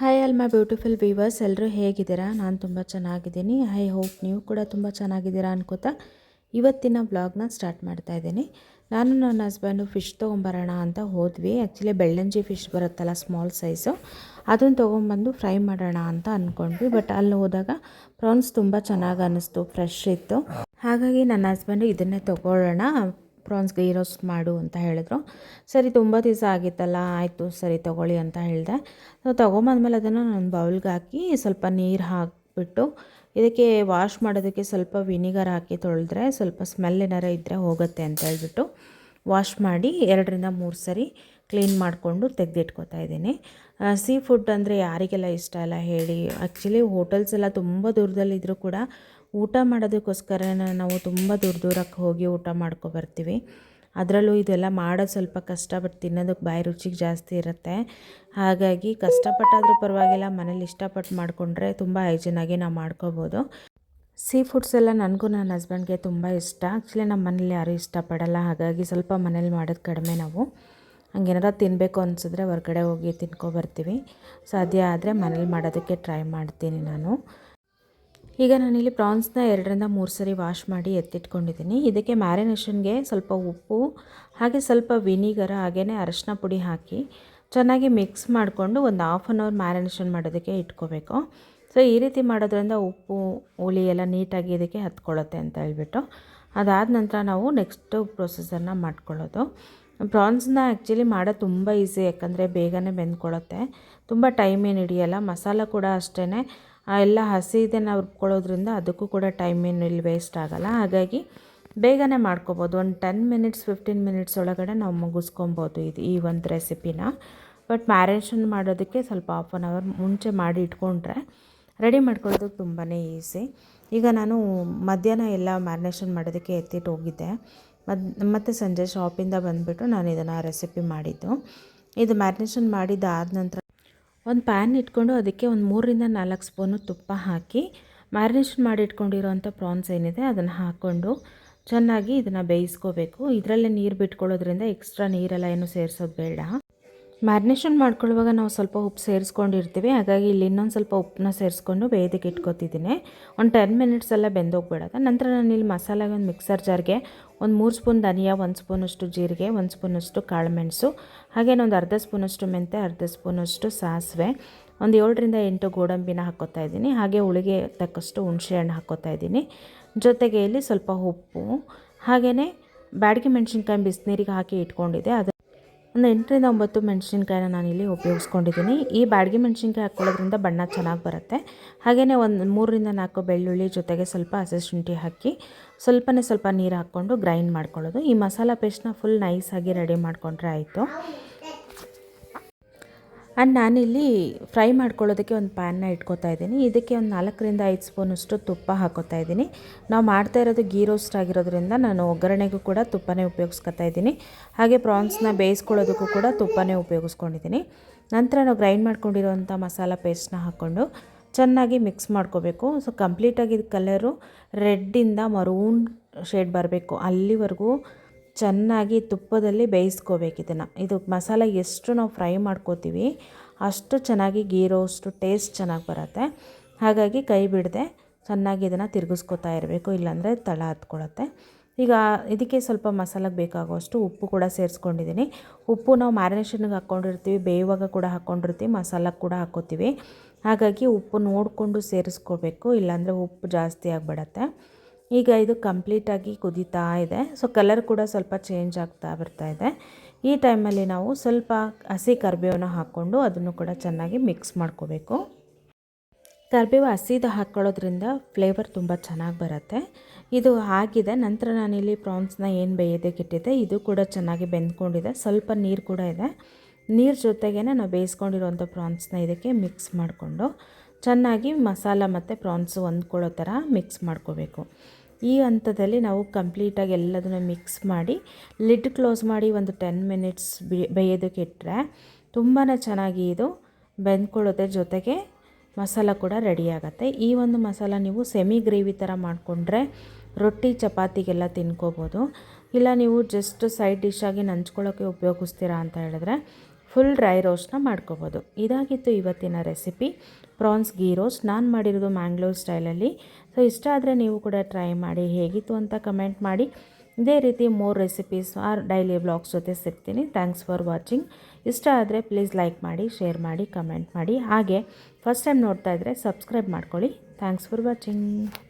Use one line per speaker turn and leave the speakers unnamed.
Hi all my beautiful viewers ಎಲ್ಲರೂ ಹೇಗಿದ್ದೀರಾ? ನಾನು ತುಂಬ ಚೆನ್ನಾಗಿದ್ದೀನಿ. ಐ ಹೋಪ್ ನೀವು ಕೂಡ ತುಂಬ ಚೆನ್ನಾಗಿದ್ದೀರಾ ಅನ್ಕೋತಾ ಇವತ್ತಿನ ವ್ಲಾಗ್ನ ಸ್ಟಾರ್ಟ್ ಮಾಡ್ತಾ ಇದ್ದೀನಿ. ನಾನು ನನ್ನ ಹಸ್ಬೆಂಡು ಫಿಶ್ ತೊಗೊಂಬರೋಣ ಅಂತ ಹೋದ್ವಿ. ಆ್ಯಕ್ಚುಲಿ ಬೆಳ್ಳಂಜಿ ಫಿಶ್ ಬರುತ್ತಲ್ಲ ಸ್ಮಾಲ್ ಸೈಜು ಅದನ್ನು ತೊಗೊಂಬಂದು ಫ್ರೈ ಮಾಡೋಣ ಅಂತ ಅಂದ್ಕೊಂಡ್ವಿ ಬಟ್ ಅಲ್ಲಿ ಹೋದಾಗ ಪ್ರಾನ್ಸ್ ತುಂಬ ಚೆನ್ನಾಗಿ ಅನ್ನಿಸ್ತು ಫ್ರೆಶ್ ಇತ್ತು. ಹಾಗಾಗಿ ನನ್ನ ಹಸ್ಬೆಂಡು ಇದನ್ನೇ ತೊಗೊಳ್ಳೋಣ. ಪ್ರಾನ್ಸ್ ಗೈ ರೋಸ್ಟ್ ಮಾಡು ಅಂತ ಹೇಳಿದ್ರು. ಸರಿ, ತುಂಬ ದಿವಸ ಆಗಿತ್ತಲ್ಲ, ಆಯಿತು, ಸರಿ, ತೊಗೊಳ್ಳಿ ಅಂತ ಹೇಳಿದೆ. ಸೊ, ತೊಗೊಂಬಂದ್ಮೇಲೆ ಅದನ್ನು ನಾನು ಬೌಲ್ಗೆ ಹಾಕಿ ಸ್ವಲ್ಪ ನೀರು ಹಾಕಿಬಿಟ್ಟು ಇದಕ್ಕೆ ವಾಶ್ ಮಾಡೋದಕ್ಕೆ ಸ್ವಲ್ಪ ವಿನಿಗರ್ ಹಾಕಿ ತೊಳೆದ್ರೆ ಸ್ವಲ್ಪ ಸ್ಮೆಲ್ ಏನಾರ ಇದ್ದರೆ ಹೋಗುತ್ತೆ ಅಂತ ಹೇಳ್ಬಿಟ್ಟು ವಾಶ್ ಮಾಡಿ ಎರಡರಿಂದ ಮೂರು ಸರಿ ಕ್ಲೀನ್ ಮಾಡಿಕೊಂಡು ತೆಗೆದಿಟ್ಕೋತಾ ಇದ್ದೀನಿ. ಸೀ ಫುಡ್ ಅಂದರೆ ಯಾರಿಗೆಲ್ಲ ಇಷ್ಟ ಅಲ್ಲ ಹೇಳಿ. ಆ್ಯಕ್ಚುಲಿ ಹೋಟೆಲ್ಸ್ ಎಲ್ಲ ತುಂಬ ದೂರದಲ್ಲಿದ್ದರೂ ಕೂಡ ಊಟ ಮಾಡೋದಕ್ಕೋಸ್ಕರ ನಾವು ತುಂಬ ದೂರ ದೂರಕ್ಕೆ ಹೋಗಿ ಊಟ ಮಾಡ್ಕೊ ಬರ್ತೀವಿ. ಅದರಲ್ಲೂ ಇದೆಲ್ಲ ಮಾಡೋದು ಸ್ವಲ್ಪ ಕಷ್ಟ, ಬಟ್ ತಿನ್ನೋದಕ್ಕೆ ಬಾಯಿ ರುಚಿಗೆ ಜಾಸ್ತಿ ಇರುತ್ತೆ. ಹಾಗಾಗಿ ಕಷ್ಟಪಟ್ಟಾದರೂ ಪರವಾಗಿಲ್ಲ, ಮನೇಲಿ ಇಷ್ಟಪಟ್ಟು ಮಾಡಿಕೊಂಡ್ರೆ ತುಂಬ ಹೈಜಿನಾಗಿ ನಾವು ಮಾಡ್ಕೋಬೋದು. ಸೀ ಫುಡ್ಸ್ ಎಲ್ಲ ನನಗೂ ನನ್ನ ಹಸ್ಬೆಂಡ್ಗೆ ತುಂಬ ಇಷ್ಟ. ಆ್ಯಕ್ಚುಲಿ ನಮ್ಮ ಮನೇಲಿ ಯಾರೂ ಇಷ್ಟಪಡಲ್ಲ, ಹಾಗಾಗಿ ಸ್ವಲ್ಪ ಮನೇಲಿ ಮಾಡೋದು ಕಡಿಮೆ ನಾವು. ಹಂಗೇನಾರ ತಿನ್ನಬೇಕು ಅನಿಸಿದ್ರೆ ಹೊರಗಡೆ ಹೋಗಿ ತಿನ್ಕೊಬರ್ತೀವಿ ಸಾಧ್ಯ ಆದರೆ ಮನೇಲಿ ಮಾಡೋದಕ್ಕೆ ಟ್ರೈ ಮಾಡ್ತೀನಿ ನಾನು. ಈಗ ನಾನಿಲ್ಲಿ ಪ್ರಾನ್ಸ್ನ ಎರಡರಿಂದ ಮೂರು ಸರಿ ವಾಶ್ ಮಾಡಿ ಎತ್ತಿಟ್ಕೊಂಡಿದ್ದೀನಿ. ಇದಕ್ಕೆ ಮ್ಯಾರಿನೇಷನ್ಗೆ ಸ್ವಲ್ಪ ಉಪ್ಪು, ಹಾಗೆ ಸ್ವಲ್ಪ ವಿನಿಗರ್ ಹಾಗೇ ಅರಶಿನ ಪುಡಿ ಹಾಕಿ ಚೆನ್ನಾಗಿ ಮಿಕ್ಸ್ ಮಾಡಿಕೊಂಡು ಒಂದು ಹಾಫ್ ಆನ್ ಅವರ್ ಮ್ಯಾರಿನೇಷನ್ ಮಾಡೋದಕ್ಕೆ ಇಟ್ಕೋಬೇಕು. ಸೊ ಈ ರೀತಿ ಮಾಡೋದ್ರಿಂದ ಉಪ್ಪು, ಹುಳಿ ಎಲ್ಲ ನೀಟಾಗಿ ಇದಕ್ಕೆ ಹತ್ಕೊಳ್ಳುತ್ತೆ ಅಂತ ಹೇಳ್ಬಿಟ್ಟು ಅದಾದ ನಂತರ ನಾವು ನೆಕ್ಸ್ಟ್ ಪ್ರೊಸೆಸರ್ನ ಮಾಡ್ಕೊಳ್ಳೋದು. ಪ್ರಾನ್ಸ್ನ ಆ್ಯಕ್ಚುಲಿ ಮಾಡೋದು ತುಂಬ ಈಸಿ ಯಾಕಂದರೆ ಬೇಗನೆ ಬೆಂದ್ಕೊಳ್ಳುತ್ತೆ. ತುಂಬ ಟೈಮ್ ಏನು ಹಿಡಿಯಲ್ಲ. ಮಸಾಲ ಕೂಡ ಅಷ್ಟೇ ಎಲ್ಲ ಹಸಿ ಇದನ್ನು ಹುರ್ಕೊಳ್ಳೋದ್ರಿಂದ ಅದಕ್ಕೂ ಕೂಡ ಟೈಮ್ ಏನು ಇಲ್ಲಿ ವೇಸ್ಟ್ ಆಗೋಲ್ಲ. ಹಾಗಾಗಿ ಬೇಗನೆ ಮಾಡ್ಕೋಬೋದು. ಒಂದು ಟೆನ್ ಮಿನಿಟ್ಸ್ ಫಿಫ್ಟೀನ್ ಮಿನಿಟ್ಸ್ ಒಳಗಡೆ ನಾವು ಮುಗಿಸ್ಕೊಬೋದು ಇದು ಈ ಒಂದು ರೆಸಿಪಿನ ಬಟ್ ಮ್ಯಾರೇಷನ್ ಮಾಡೋದಕ್ಕೆ ಸ್ವಲ್ಪ ಹಾಫ್ ಆನ್ ಅವರ್ ಮುಂಚೆ ಮಾಡಿ ಇಟ್ಕೊಂಡ್ರೆ ರೆಡಿ ಮಾಡ್ಕೊಳ್ಳೋದು ತುಂಬಾ ಈಸಿ ಈಗ ನಾನು ಮಧ್ಯಾಹ್ನ ಎಲ್ಲ ಮ್ಯಾರಿನೇಷನ್ ಮಾಡೋದಕ್ಕೆ ಎತ್ತಿಟ್ಟು ಹೋಗಿದ್ದೆ. ಮದ್, ಮತ್ತು ಸಂಜೆ ಶಾಪಿಂದ ಬಂದುಬಿಟ್ಟು ನಾನು ಇದನ್ನು ರೆಸಿಪಿ ಮಾಡಿದ್ದು. ಇದು ಮ್ಯಾರಿನೇಷನ್ ಮಾಡಿದ್ದಾದ ನಂತರ ಒಂದು ಪ್ಯಾನ್ ಇಟ್ಕೊಂಡು ಅದಕ್ಕೆ ಒಂದು ಮೂರರಿಂದ ನಾಲ್ಕು ಸ್ಪೂನು ತುಪ್ಪ ಹಾಕಿ ಮ್ಯಾರಿನೇಷನ್ ಮಾಡಿ ಇಟ್ಕೊಂಡಿರೋಂಥ ಪ್ರಾನ್ಸ್ ಏನಿದೆ ಅದನ್ನು ಹಾಕ್ಕೊಂಡು ಚೆನ್ನಾಗಿ ಇದನ್ನು ಬೇಯಿಸ್ಕೋಬೇಕು. ಇದರಲ್ಲೇ ನೀರು ಬಿಟ್ಕೊಳ್ಳೋದ್ರಿಂದ ಎಕ್ಸ್ಟ್ರಾ ನೀರೆಲ್ಲ ಏನು ಸೇರಿಸೋದು ಬೇಡ. ಮ್ಯಾರಿನೇಷನ್ ಮಾಡ್ಕೊಳ್ಳುವಾಗ ನಾವು ಸ್ವಲ್ಪ ಉಪ್ಪು ಸೇರಿಸ್ಕೊಂಡಿರ್ತೀವಿ. ಹಾಗಾಗಿ ಇಲ್ಲಿ ಇನ್ನೊಂದು ಸ್ವಲ್ಪ ಉಪ್ಪನ್ನ ಸೇರಿಸ್ಕೊಂಡು ಬೇಯೋದಕ್ಕೆ ಇಟ್ಕೊತಿದ್ದೀನಿ. ಒಂದು ಟೆನ್ ಮಿನಿಟ್ಸ್ ಎಲ್ಲ ಬೆಂದೋಗ್ಬಿಡೋದು. ನಂತರ ನಾನು ಇಲ್ಲಿ ಮಸಾಲೆಗೆ ಒಂದು ಮಿಕ್ಸರ್ ಜಾರ್ಗೆ ಒಂದು ಮೂರು ಸ್ಪೂನ್ ಧನಿಯಾ, ಒಂದು ಸ್ಪೂನಷ್ಟು ಜೀರಿಗೆ, ಒಂದು ಸ್ಪೂನಷ್ಟು ಕಾಳುಮೆಣಸು ಹಾಗೇನೊಂದು ಅರ್ಧ ಸ್ಪೂನಷ್ಟು ಮೆಂತೆ, ಅರ್ಧ ಸ್ಪೂನಷ್ಟು ಸಾಸಿವೆ, ಒಂದು ಏಳರಿಂದ ಎಂಟು ಗೋಡಂಬಿನ ಹಾಕ್ಕೋತಾ ಇದ್ದೀನಿ. ಹಾಗೆ ಉಳಿಗೆ ತಕ್ಕಷ್ಟು ಹುಣಸೆ ಹಣ್ಣು ಹಾಕ್ಕೋತಾ ಇದ್ದೀನಿ. ಜೊತೆಗೆ ಇಲ್ಲಿ ಸ್ವಲ್ಪ ಉಪ್ಪು ಹಾಗೆಯೇ ಬ್ಯಾಡಿಗೆ ಮೆಣಸಿನ್ಕಾಯಿ ಬಿಸಿನೀರಿಗೆ ಹಾಕಿ ಇಟ್ಕೊಂಡಿದ್ದೆ. ಅದು ಒಂದು ಎಂಟರಿಂದ ಒಂಬತ್ತು ಮೆಣಸಿನ್ಕಾಯಿನ ನಾನಿಲ್ಲಿ ಉಪಯೋಗಿಸ್ಕೊಂಡಿದ್ದೀನಿ. ಈ ಬಾಡಿಗೆ ಮೆಣಸಿನ್ಕಾಯಿ ಹಾಕ್ಕೊಳ್ಳೋದ್ರಿಂದ ಬಣ್ಣ ಚೆನ್ನಾಗಿ ಬರುತ್ತೆ. ಹಾಗೆಯೇ ಒಂದು ಮೂರರಿಂದ ನಾಲ್ಕು ಬೆಳ್ಳುಳ್ಳಿ ಜೊತೆಗೆ ಸ್ವಲ್ಪ ಹಸಿ ಶುಂಠಿ ಹಾಕಿ ಸ್ವಲ್ಪನೇ ಸ್ವಲ್ಪ ನೀರು ಹಾಕ್ಕೊಂಡು ಗ್ರೈಂಡ್ ಮಾಡ್ಕೊಳ್ಳೋದು. ಈ ಮಸಾಲ ಪೇಸ್ಟ್ನ ಫುಲ್ ನೈಸಾಗಿ ರೆಡಿ ಮಾಡಿಕೊಂಡ್ರೆ ಆಯಿತು. ಆ್ಯಂಡ್ ನಾನಿಲ್ಲಿ ಫ್ರೈ ಮಾಡ್ಕೊಳ್ಳೋದಕ್ಕೆ ಒಂದು ಪ್ಯಾನ್ನ ಇಟ್ಕೋತಾ ಇದ್ದೀನಿ. ಇದಕ್ಕೆ ಒಂದು ನಾಲ್ಕರಿಂದ ಐದು ಸ್ಪೂನಷ್ಟು ತುಪ್ಪ ಹಾಕೋತಾ ಇದ್ದೀನಿ. ನಾವು ಮಾಡ್ತಾ ಇರೋದು ಗೀ ರೋಸ್ಟ್ ಆಗಿರೋದ್ರಿಂದ ನಾನು ಒಗ್ಗರಣೆಗೂ ಕೂಡ ತುಪ್ಪನೇ ಉಪಯೋಗಿಸ್ಕೊತಾ ಇದ್ದೀನಿ. ಹಾಗೆ ಪ್ರಾನ್ಸ್ನ ಬೇಯಿಸ್ಕೊಳ್ಳೋದಕ್ಕೂ ಕೂಡ ತುಪ್ಪನೇ ಉಪಯೋಗಿಸ್ಕೊಂಡಿದ್ದೀನಿ. ನಂತರ ನಾವು ಗ್ರೈಂಡ್ ಮಾಡ್ಕೊಂಡಿರೋವಂಥ ಮಸಾಲ ಪೇಸ್ಟ್ನ ಹಾಕ್ಕೊಂಡು ಚೆನ್ನಾಗಿ ಮಿಕ್ಸ್ ಮಾಡ್ಕೋಬೇಕು. ಸೊ ಕಂಪ್ಲೀಟಾಗಿ ಕಲರು ರೆಡ್ಡಿಂದ ಮರೂನ್ ಶೇಡ್ ಬರಬೇಕು. ಅಲ್ಲಿವರೆಗೂ ಚೆನ್ನಾಗಿ ತುಪ್ಪದಲ್ಲಿ ಬೇಯಿಸ್ಕೋಬೇಕು ಇದನ್ನು. ಇದು ಮಸಾಲೆ ಎಷ್ಟು ನಾವು ಫ್ರೈ ಮಾಡ್ಕೋತೀವಿ, ಅಷ್ಟು ಚೆನ್ನಾಗಿ ಗೀ ರೋಸ್ಟು ಟೇಸ್ಟ್ ಚೆನ್ನಾಗಿ ಬರುತ್ತೆ. ಹಾಗಾಗಿ ಕೈ ಬಿಡದೆ ಚೆನ್ನಾಗಿ ಇದನ್ನು ತಿರುಗಿಸ್ಕೊತಾ ಇರಬೇಕು, ಇಲ್ಲಾಂದರೆ ತಳ ಹತ್ಕೊಳ್ಳುತ್ತೆ ಈಗ ಇದಕ್ಕೆ ಸ್ವಲ್ಪ ಮಸಾಲೆಗೆ ಬೇಕಾಗುವಷ್ಟು ಉಪ್ಪು ಕೂಡ ಸೇರಿಸ್ಕೊಂಡಿದ್ದೀನಿ. ಉಪ್ಪು ನಾವು ಮ್ಯಾರಿನೇಷನ್ಗೆ ಹಾಕ್ಕೊಂಡಿರ್ತೀವಿ, ಬೇಯುವಾಗ ಕೂಡ ಹಾಕ್ಕೊಂಡಿರ್ತೀವಿ, ಮಸಾಲಕ್ಕೆ ಕೂಡ ಹಾಕ್ಕೋತೀವಿ. ಹಾಗಾಗಿ ಉಪ್ಪು ನೋಡಿಕೊಂಡು ಸೇರಿಸ್ಕೋಬೇಕು, ಇಲ್ಲಾಂದರೆ ಉಪ್ಪು ಜಾಸ್ತಿ ಆಗಿಬಿಡತ್ತೆ. ಈಗ ಇದು ಕಂಪ್ಲೀಟಾಗಿ ಕುದೀತಾ ಇದೆ. ಸೊ ಕಲರ್ ಕೂಡ ಸ್ವಲ್ಪ ಚೇಂಜ್ ಆಗ್ತಾ ಬರ್ತಾ ಇದೆ. ಈ ಟೈಮಲ್ಲಿ ನಾವು ಸ್ವಲ್ಪ ಹಸಿ ಕರಿಬೇವನ್ನ ಹಾಕ್ಕೊಂಡು ಅದನ್ನು ಕೂಡ ಚೆನ್ನಾಗಿ ಮಿಕ್ಸ್ ಮಾಡ್ಕೋಬೇಕು. ಕರಿಬೇವು ಹಸಿದು ಹಾಕ್ಕೊಳ್ಳೋದ್ರಿಂದ ಫ್ಲೇವರ್ ತುಂಬ ಚೆನ್ನಾಗಿ ಬರುತ್ತೆ. ಇದು ಆಗಿದೆ, ನಂತರ ನಾನಿಲ್ಲಿ ಪ್ರಾನ್ಸ್ನ ಏನು ಬೇಯೋದಕ್ಕೆ ಇಟ್ಟಿದ್ದೆ ಇದು ಕೂಡ ಚೆನ್ನಾಗಿ ಬೆಂದ್ಕೊಂಡಿದೆ. ಸ್ವಲ್ಪ ನೀರು ಕೂಡ ಇದೆ. ನೀರು ಜೊತೆಗೇ ನಾವು ಬೇಯಿಸ್ಕೊಂಡಿರೋಂಥ ಪ್ರಾನ್ಸ್ನ ಇದಕ್ಕೆ ಮಿಕ್ಸ್ ಮಾಡಿಕೊಂಡು ಚೆನ್ನಾಗಿ ಮಸಾಲ ಮತ್ತು ಪ್ರಾನ್ಸು ಹೊಂದ್ಕೊಳ್ಳೋ ಥರ ಮಿಕ್ಸ್ ಮಾಡ್ಕೋಬೇಕು. ಈ ಹಂತದಲ್ಲಿ ನಾವು ಕಂಪ್ಲೀಟಾಗಿ ಎಲ್ಲದನ್ನು ಮಿಕ್ಸ್ ಮಾಡಿ ಲಿಡ್ ಕ್ಲೋಸ್ ಮಾಡಿ ಒಂದು ಟೆನ್ ಮಿನಿಟ್ಸ್ ಬೇಯೋದಕ್ಕೆ ಇಟ್ಟರೆ ತುಂಬಾ ಚೆನ್ನಾಗಿ ಇದು ಬೆಂದ್ಕೊಳ್ಳೋದ್ರ ಜೊತೆಗೆ ಮಸಾಲ ಕೂಡ ರೆಡಿ ಈ ಒಂದು ಮಸಾಲ ನೀವು ಸೆಮಿ ಗ್ರೇವಿ ಥರ ಮಾಡಿಕೊಂಡ್ರೆ ರೊಟ್ಟಿ, ಚಪಾತಿಗೆಲ್ಲ ತಿನ್ಕೋಬೋದು. ಇಲ್ಲ ನೀವು ಜಸ್ಟ್ ಸೈಡ್ ಡಿಶ್ಶಾಗಿ ನಂಚ್ಕೊಳ್ಳೋಕ್ಕೆ ಉಪಯೋಗಿಸ್ತೀರಾ ಅಂತ ಹೇಳಿದ್ರೆ ಫುಲ್ ಡ್ರೈ ರೋಸ್ಟ್ನ ಮಾಡ್ಕೋಬೋದು. ಇದಾಗಿತ್ತು ಇವತ್ತಿನ ರೆಸಿಪಿ. France ghee roast. ನಾನು ಮಾಡಿರೋದು ಮ್ಯಾಂಗ್ಳೂರ್ ಸ್ಟೈಲಲ್ಲಿ. ಸೊ, ಇಷ್ಟ ಆದರೆ ನೀವು ಕೂಡ ಟ್ರೈ ಮಾಡಿ. ಹೇಗಿತ್ತು ಅಂತ ಕಮೆಂಟ್ ಮಾಡಿ. ಇದೇ ರೀತಿ more recipes or daily blogs ಜೊತೆ ಸಿಗ್ತೀನಿ. Thanks for watching. ಇಷ್ಟ ಆದರೆ ಪ್ಲೀಸ್ ಲೈಕ್ ಮಾಡಿ, ಶೇರ್ ಮಾಡಿ, ಕಮೆಂಟ್ ಮಾಡಿ. ಹಾಗೆ, ಫಸ್ಟ್ ಟೈಮ್ ನೋಡ್ತಾ ಇದ್ದರೆ ಸಬ್ಸ್ಕ್ರೈಬ್ ಮಾಡ್ಕೊಳ್ಳಿ. Thanks for watching.